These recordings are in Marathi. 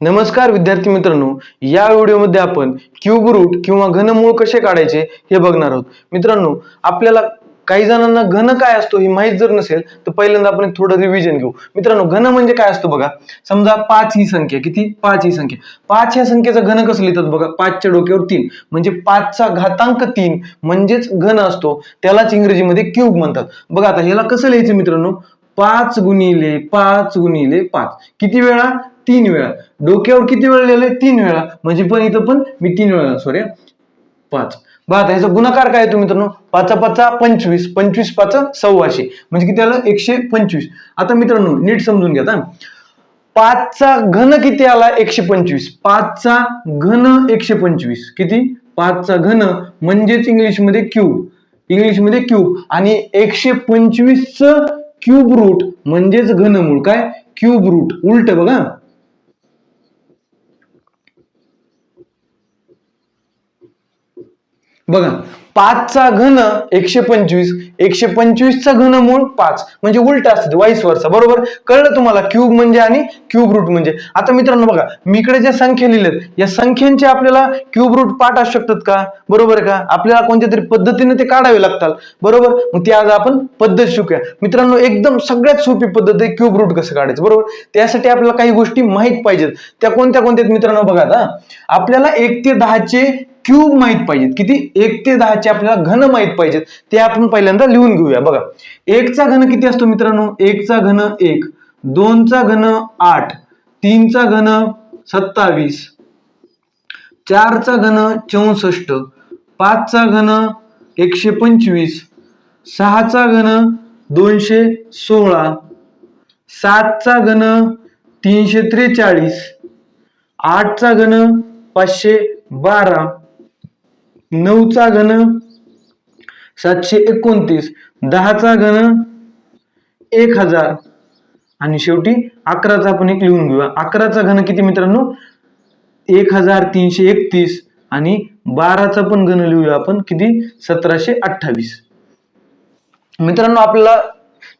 नमस्कार विद्यार्थी मित्रांनो या व्हिडिओमध्ये आपण क्यूब रूट किंवा घनमूळ कसे काढायचे हे बघणार आहोत. मित्रांनो आपल्याला काही जणांना घन काय असतो हे माहीत जर नसेल तर पहिल्यांदा आपण थोडं रिव्हिजन घेऊ. मित्रांनो घन म्हणजे काय असतो बघा? समजा पाच ही संख्या किती? पाच ही संख्या. पाच या संख्येचा घन कसं लिहितात बघा? पाचच्या डोक्यावर तीन. म्हणजे पाचचा घातांक तीन म्हणजेच घन असतो. त्यालाच इंग्रजीमध्ये क्यूब म्हणतात. बघा आता ह्याला कसं लिहायचं मित्रांनो? पाच गुणिले पाच गुणिले पाच. किती वेळा? तीन वेळा. डोक्यावर किती वेळ लिहिलंय? तीन वेळा. म्हणजे पण इथं पण मी तीन वेळा सॉरी पाच. बघा ह्याचा गुणाकार काय येतो मित्रांनो? पाचा पाचा पंचवीस. पंचवीस पाच सव्वाशे. म्हणजे किती आलं? एकशे पंचवीस. आता मित्रांनो नीट समजून घ्या पाचचा घन किती आला? एकशे पंचवीस. पाचचा घन एकशे पंचवीस. किती? पाचचा घन म्हणजेच इंग्लिशमध्ये क्यूब इंग्लिशमध्ये क्यूब आणि एकशे पंचवीस क्यूब रूट म्हणजेच घनमूळ. काय? क्यूब रूट उलट बघा. बघा पाचचा घन एकशे पंचवीस एकशे पंचवीसचा घन मूळ पाच. म्हणजे उलट असतं वाईस वरचा. बरोबर? कळलं तुम्हाला? क्यूब म्हणजे आणि क्यूब रूट म्हणजे. आता मित्रांनो बघा मी इकडे ज्या संख्या लिहिल्यात या संख्यांचे आपल्याला क्यूब रूट पाठ असू शकतात का? बरोबर का? आपल्याला कोणत्या तरी पद्धतीने ते काढावे लागतात. बरोबर? मग ते आज आपण पद्धत शिकूया. मित्रांनो एकदम सगळ्यात सोपी पद्धत आहे क्यूब रूट कसं काढायचं. बरोबर? त्यासाठी आपल्याला काही गोष्टी माहीत पाहिजेत. त्या कोणत्या कोणत्या मित्रांनो? बघा आता. आपल्याला एक ते दहाचे क्यूब माहीत पाहिजेत. किती? एक ते दहाचे आपल्याला घन माहीत पाहिजेत. ते आपण पहिल्यांदा लिहून घेऊया. बघा. एकचा घन किती असतो मित्रांनो? एकचा घन एक. दोनचा घन आठ. तीनचा घन सत्तावीस. चारचा घन चौसष्ट. पाचचा घन एकशे पंचवीस. सहाचा घन दोनशे सोळा. सातचा घन तीनशे त्रेचाळीस. आठचा घन पाचशे बारा. नऊचा घन सातशे एकोणतीस दहाचा घन एक हजार. आणि शेवटी अकराचा आपण एक लिहून घेऊया. अकराचा घन किती मित्रांनो? एक हजार तीनशे एकतीस. आणि बाराचा पण घन लिहूया आपण किती? सतराशे अठ्ठावीस. मित्रांनो आपल्याला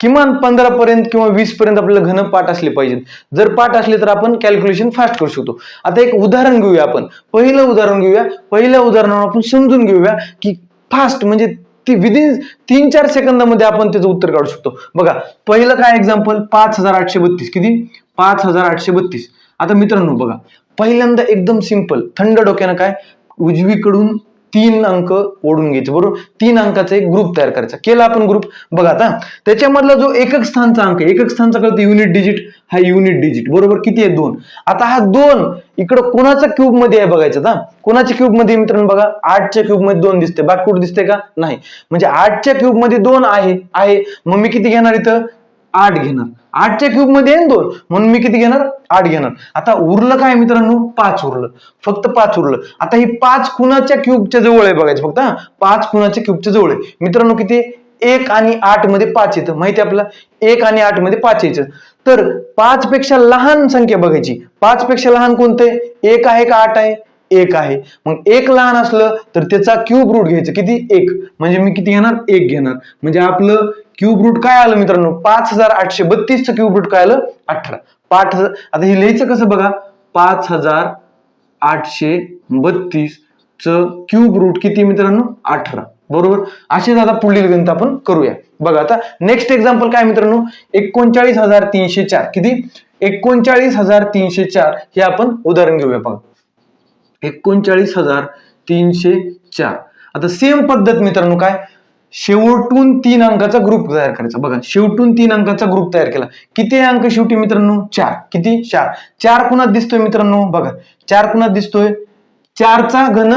किमान पंधरा पर्यंत किंवा वीस पर्यंत आपल्याला घन पाठ असले पाहिजेत. जर पाठ असले तर आपण कॅल्क्युलेशन फास्ट करू शकतो. आता एक उदाहरण घेऊया आपण. पहिलं उदाहरण घेऊया. पहिल्या उदाहरणावर आपण समजून घेऊया की फास्ट म्हणजे ती विदिन तीन चार सेकंदामध्ये आपण त्याचं उत्तर काढू शकतो. बघा पहिलं काय एक्झाम्पल पाच हजार आठशे बत्तीस. किती? पाच हजार आठशे बत्तीस. आता मित्रांनो बघा. पहिल्यांदा एकदम सिंपल थंड डोक्यानं काय? उजवीकडून तीन अंक ओढून घ्यायचे. बरोबर? तीन अंकाचा एक ग्रुप तयार करायचा. केला आपण ग्रुप बघा आता. त्याच्यामधला जो एकक स्थानचा अंक एकक स्थानचा कळतो युनिट डिजिट हा युनिट डिजिट बरोबर? किती आहे? दोन. आता हा दोन इकडं कोणाचा क्यूबमध्ये आहे बघायचं आता? कोणाच्या क्यूबमध्ये मित्रांनो बघा? आठच्या क्यूबमध्ये दोन दिसते बाकी कुठं दिसते का? नाही. म्हणजे आठच्या क्यूबमध्ये दोन आहे आहे. मग मी किती घेणार इथं? आठ घेणार. आठच्या क्यूबमध्ये दोन. म्हणून मी किती घेणार? आठ घेणार. आता उरलं काय मित्रांनो? पाच उरलं. फक्त पाच उरलं. आता ही पाच खुणाच्या क्यूबच्या जवळ आहे बघायचं फक्त हा. पाच खुणाच्या क्यूबच्या जवळ आहे. मित्रांनो किती? एक आणि आठमध्ये पाच येतं. माहिती आहे आपल्याला? एक आणि आठमध्ये पाच यायचं. तर पाच पेक्षा लहान संख्या बघायची. पाच पेक्षा लहान कोणतं आहे? एक आहे का आठ आहे? एक आहे. मग एक लहान असलं तर त्याचा क्यूब रूट घ्यायचं. किती? एक. म्हणजे मी किती घेणार? एक घेणार. म्हणजे आपलं क्यूब रूट काय आलं मित्रांनो? पाच हजार आठशे बत्तीसचं क्यूब रूट काय आलं? अठरा. पाच हजार आता हे लिहायचं कसं बघा? पाच हजार आठशे बत्तीस च क्यूब रूट किती मित्रांनो? अठरा. बरोबर? असेच आता पुढील गणित आपण करूया. बघा आता नेक्स्ट एक्झाम्पल काय मित्रांनो? एकोणचाळीस हजार तीनशे चार. किती? एकोणचाळीस हजार तीनशे चार. हे आपण उदाहरण घेऊया बघा. एकोणचाळीस हजार तीनशे चार. आता सेम पद्धत मित्रांनो काय? शेवटून तीन अंकाचा ग्रुप तयार करायचा. बघा शेवटून तीन अंकाचा ग्रुप तयार केला. किती अंक शेवटी मित्रांनो? चार. किती? चार. चार कुणात दिसतोय मित्रांनो? बघा चार कुणात दिसतोय? चारचा घन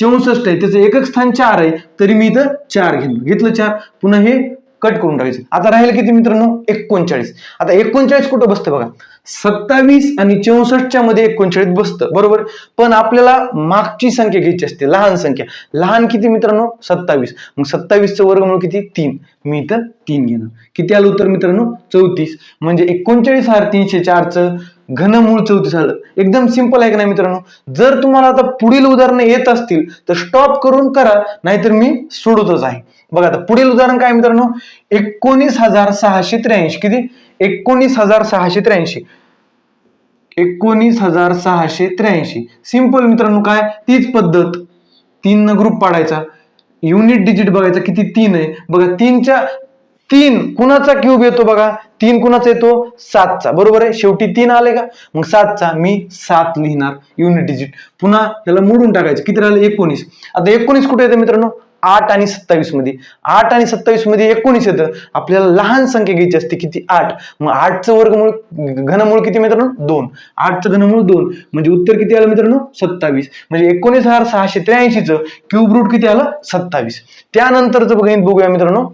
चौसष्ट आहे. त्याचं एकक स्थान चार आहे. तरी मी इथं चार घेतलं. घेतलं चार. पुन्हा हे कट करून टाकायचं. आता राहील किती मित्रांनो? एकोणचाळीस. आता एकोणचाळीस कुठं बसतं बघा? सत्तावीस आणि चौसष्टच्या मध्ये एकोणचाळीस बसतं. बरोबर? पण आपल्याला मागची संख्या घ्यायची असते लहान संख्या. लहान किती मित्रांनो? सत्तावीस. मग सत्तावीसचं वर्गमूळ किती? तीन. मी इथं तीन घेणार. किती आलं उत्तर मित्रांनो? चौतीस. म्हणजे एकोणचाळीस हजार तीनशे चारचं घनमूळ चौतीस आलं. एकदम सिंपल आहे का नाही मित्रांनो? जर तुम्हाला आता पुढील उदाहरणं येत असतील तर स्टॉप करून करा नाहीतर मी सोडतच आहे. बघा आता पुढील उदाहरण काय मित्रांनो? एकोणीस हजार सहाशे त्र्याऐंशी. किती? एकोणीस हजार सहाशे त्र्याऐंशी. एकोणीस हजार सहाशे त्र्याऐंशी. सिंपल मित्रांनो काय? तीच पद्धत. तीन ग्रुप पाडायचा. युनिट डिजिट बघायचा किती तीन आहे. बघा तीनच्या तीन कुणाचा क्यूब येतो बघा? तीन कुणाचा येतो? सातचा. बरोबर आहे? शेवटी तीन आले का? मग सातचा. मी सात लिहिणार. युनिट डिजिट पुन्हा त्याला मोडून टाकायचं. किती राहिलं? एकोणीस. आता एकोणीस कुठे येतं मित्रांनो? आठ आणि सत्तावीसमध्ये. आठ आणि सत्तावीसमध्ये एकोणीस येतं. आपल्याला लहान संख्या घ्यायची असते किती? आठ. मग आठचं वर्गमूळ घनमूळ किती मित्रांनो? दोन. आठचं घनमूळ दोन. म्हणजे उत्तर किती आलं मित्रांनो? सत्तावीस. म्हणजे एकोणीस हजार सहाशे त्र्याऐंशीचं क्यूब रूट किती आलं? सत्तावीस. त्यानंतरचं बघा बघूया मित्रांनो.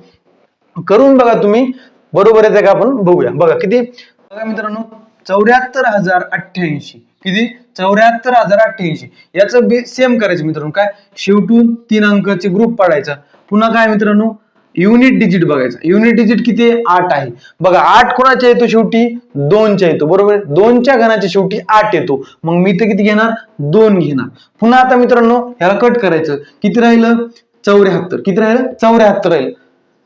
करून बघा तुम्ही. बरोबर येते का आपण? बघूया. बघा किती? बघा मित्रांनो चौऱ्याहत्तर हजार अठ्ठ्याऐंशी. किती? चौऱ्याहत्तर हजार अठ्ठ्याऐंशी. याचं बी सेम करायचं मित्रांनो. काय? शेवटून तीन अंकाचे ग्रुप पाडायचा. पुन्हा काय मित्रांनो? युनिट डिजिट बघायचा. युनिट डिजिट किती आहे? आठ आहे. बघा आठ कोणाच्या येतो शेवटी? दोनच्या येतो. बरोबर? दोनच्या घनाच्या शेवटी आठ येतो. मग मी तर किती घेणार? दोन घेणार. पुन्हा आता मित्रांनो ह्याला कट करायचं. किती राहिलं? चौऱ्याहत्तर. किती राहिलं? चौऱ्याहत्तर राहिलं.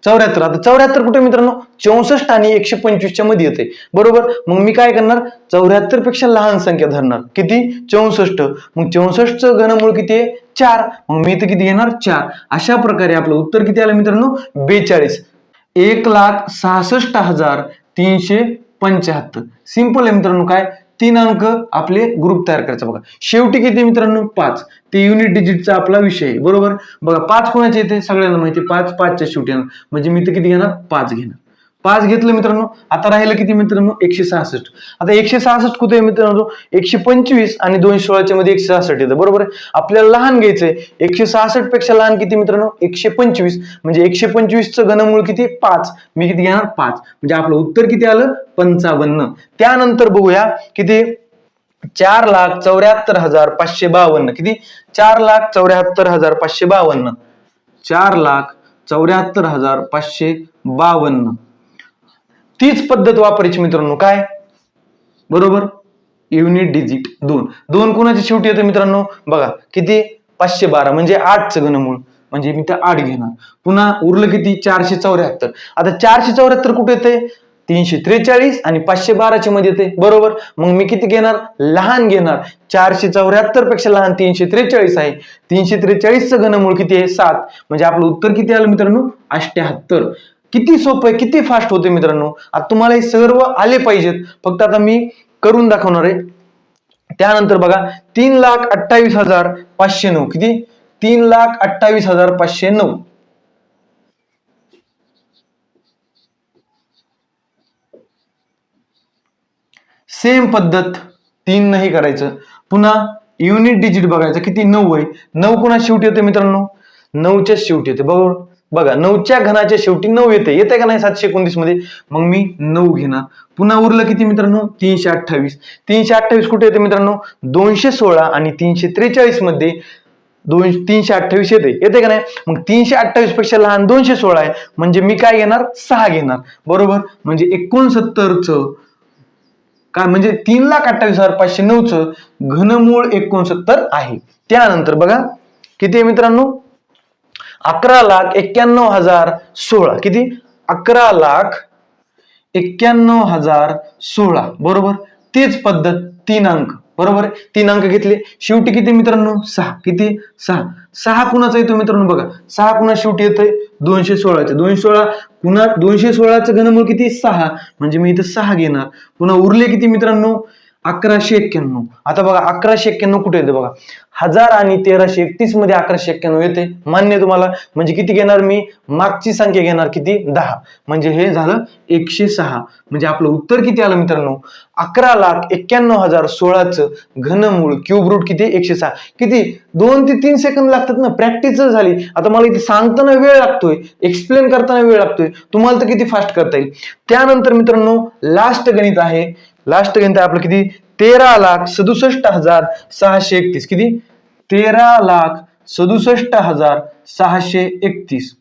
चौऱ्याहत्तर. आता चौऱ्याहत्तर कुठे मित्रांनो? चौसष्ट आणि एकशे पंचवीसच्या मध्ये येते बरोबर? मग मी काय करणार? चौऱ्याहत्तरपेक्षा लहान संख्या धरणार. किती? चौसष्ट. मग चौसष्टचं घनमूळ किती आहे? चार. मग मी इथं किती घेणार? चार. अशा प्रकारे आपलं उत्तर किती आलं मित्रांनो? बेचाळीस. एक लाख सहासष्ट हजार तीनशे पंच्याहत्तर. सिंपल आहे मित्रांनो काय? तीन अंक आपले ग्रुप तयार करायचा बघा. शेवटी किती मित्रांनो? पाच. ते युनिट डिजिटचा आपला विषय आहे बरोबर? बघा पाच कोणाचे येते सगळ्यांना माहिती पाच पाचच्या शेवटी येणार. म्हणजे मी तर किती घेणार? पाच घेणार. पाच घेतलं मित्रांनो आता राहिलं किती मित्रांनो? एकशे सहासष्ट. आता एकशे सहासष्ट कुठे आहे मित्रांनो? एकशे पंचवीस आणि दोनशे सोळाच्या मध्ये एकशे सहासष्ट येतं बरोबर आहे? आपल्याला लहान घ्यायचंय. एकशे सहासष्टपेक्षा लहान किती मित्रांनो? एकशे पंचवीस. म्हणजे एकशे पंचवीसचं घनमूळ किती? पाच. मी किती घेणार? पाच. म्हणजे आपलं उत्तर किती आलं? पंचावन्न. त्यानंतर बघूया किती? चार लाख चौऱ्याहत्तर हजार पाचशे बावन्न. किती? चार लाख चौऱ्याहत्तर हजार पाचशे बावन्न. चार लाख चौऱ्याहत्तर हजार पाचशे बावन्न. तीच पद्धत वापरायची मित्रांनो काय? बरोबर? युनिट डिजिट दोन. दोन कोणाच्या शेवटी येतं मित्रांनो? बघा किती? पाचशे बारा. म्हणजे आठचं घनमूळ. म्हणजे मी तर आठ घेणार. पुन्हा उरलं किती? चारशे चौऱ्याहत्तर. आता चारशे चौऱ्याहत्तर कुठे येते तीनशे त्रेचाळीस आणि पाचशे बाराच्या मध्ये येते. बरोबर? मग मी किती घेणार? लहान घेणार. चारशे चौऱ्याहत्तरपेक्षा लहान तीनशे त्रेचाळीस आहे. तीनशे त्रेचाळीसचं घनमूळ किती आहे? सात. म्हणजे आपलं उत्तर किती आलं मित्रांनो? अष्ट्याहत्तर किती सोपं आहे? किती फास्ट होते मित्रांनो? आता तुम्हाला हे सर्व आले पाहिजेत. फक्त आता मी करून दाखवणार आहे. त्यानंतर बघा तीन लाख अठ्ठावीस हजार पाचशे नऊ. किती? तीन लाख अठ्ठावीस हजार पाचशे नऊ. सेम पद्धत तीन नाही करायचं. पुन्हा युनिट डिजिट बघायचं. किती? नऊ आहे. नऊ कुणा शेवटी येते मित्रांनो? नऊच्या शेवटी येते बरोबर बघा नऊच्या घनाच्या शेवटी नऊ येते येते का नाही सातशे एकोणतीसमध्ये? मग मी नऊ घेणार. पुन्हा उरलं किती मित्रांनो? तीनशे अठ्ठावीस. तीनशे अठ्ठावीस कुठे येते मित्रांनो? दोनशे सोळा आणि तीनशे त्रेचाळीसमध्ये दोन तीनशे अठ्ठावीस येते येते का नाही? मग तीनशे अठ्ठावीसपेक्षा लहान दोनशे सोळा आहे. म्हणजे मी काय घेणार? सहा घेणार. बरोबर? म्हणजे एकोणसत्तरचं काय म्हणजे तीन लाख अठ्ठावीस हजार पाचशे नऊचं घनमूळ एकोणसत्तर आहे. त्यानंतर बघा किती आहे मित्रांनो? अकरा लाख एक्क्याण्णव हजार सोळा. किती? अकरा लाख एक्क्याण्णव हजार सोळा. बरोबर? तीच पद्धत तीन अंक. बरोबर आहे? तीन अंक घेतले. शेवटी किती मित्रांनो? सहा. किती सहा. सहा कुणाचा येतो मित्रांनो बघा. सहा कुणा शेवटी येतोय? दोनशे सोळाचं. दोनशे सोळा पुन्हा दोनशे सोळाचं घनमूळ किती सहा. म्हणजे मी इथं सहा घेणार. पुन्हा उरले किती मित्रांनो? अकराशे एक्क्याण्णव. आता बघा अकराशे एक्क्याण्णव कुठे येतं बघा? हजार आणि तेराशे एकतीसमध्ये अकराशे एक्क्याण्णव येते. मान्य तुम्हाला. म्हणजे किती घेणार मी? मागची संख्या घेणार किती? दहा. म्हणजे हे झालं एकशे सहा. म्हणजे आपलं उत्तर किती आलं मित्रांनो? अकरा लाख एक्क्याण्णव हजार सोळाचं घनमूळ क्यूब रूट किती? एकशे सहा. किती? दोन ते तीन सेकंद लागतात ना. प्रॅक्टिस झाली. आता मला इथे सांगताना वेळ लागतोय. एक्सप्लेन करताना वेळ लागतोय. तुम्हाला तर किती फास्ट करता येईल. त्यानंतर मित्रांनो लास्ट गणित आहे. लास्ट गणित आहे आपलं किती? तेरा लाख सदुसष्ट हजार सहाशे एकतीस. किती? तेरा लाख सदुसष्ट हजार सहाशे एकतीस.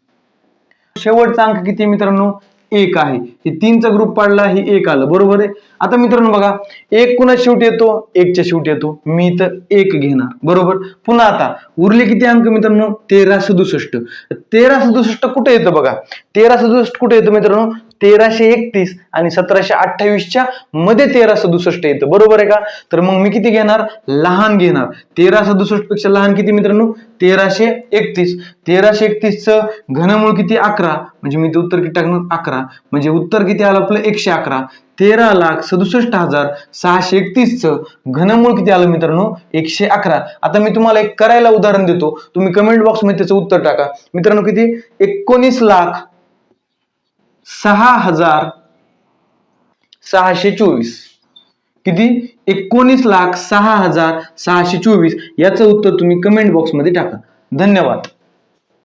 शेवटचा अंक किती मित्रांनो? एक आहे. हे तीनचा ग्रुप पाडला हे एक आलं. बरोबर आहे? आता मित्रांनो बघा एक कुणा शेवटी येतो? एकच्या शेवटी येतो. मी तर एक घेणार. बरोबर? पुन्हा आता उरले किती अंक मित्रांनो? तेरा सदुसष्ट. तेरा सदुसष्ट कुठे येतं बघा? तेरा सदुसष्ट कुठे येतं मित्रांनो? तेराशे एकतीस आणि सतराशे अठ्ठावीसच्या मध्ये तेरा सदुसष्ट येतं. बरोबर आहे का? तर मग मी किती घेणार? लहान घेणार. तेरा सदुसष्टपेक्षा लहान किती मित्रांनो? तेराशे एकतीस. तेराशे एकतीसचं घनमूळ किती? अकरा. म्हणजे मी ते उत्तर किती टाकणार? अकरा. म्हणजे उत्तर किती आलं आपलं? एकशे अकरा. तेरा लाख सदुसष्ट हजार सहाशे एकतीसचं घनमूळ किती आलं मित्रांनो? एकशे अकरा. आता मी तुम्हाला एक करायला उदाहरण देतो. तुम्ही कमेंट बॉक्समध्ये त्याचं उत्तर टाका. मित्रांनो किती? एकोणीस लाख सहा हजार सहाशे चोवीस. किती? एकोणीस लाख सहा हजार सहाशे चोवीस. याचं उत्तर तुम्ही कमेंट बॉक्समध्ये टाका. धन्यवाद.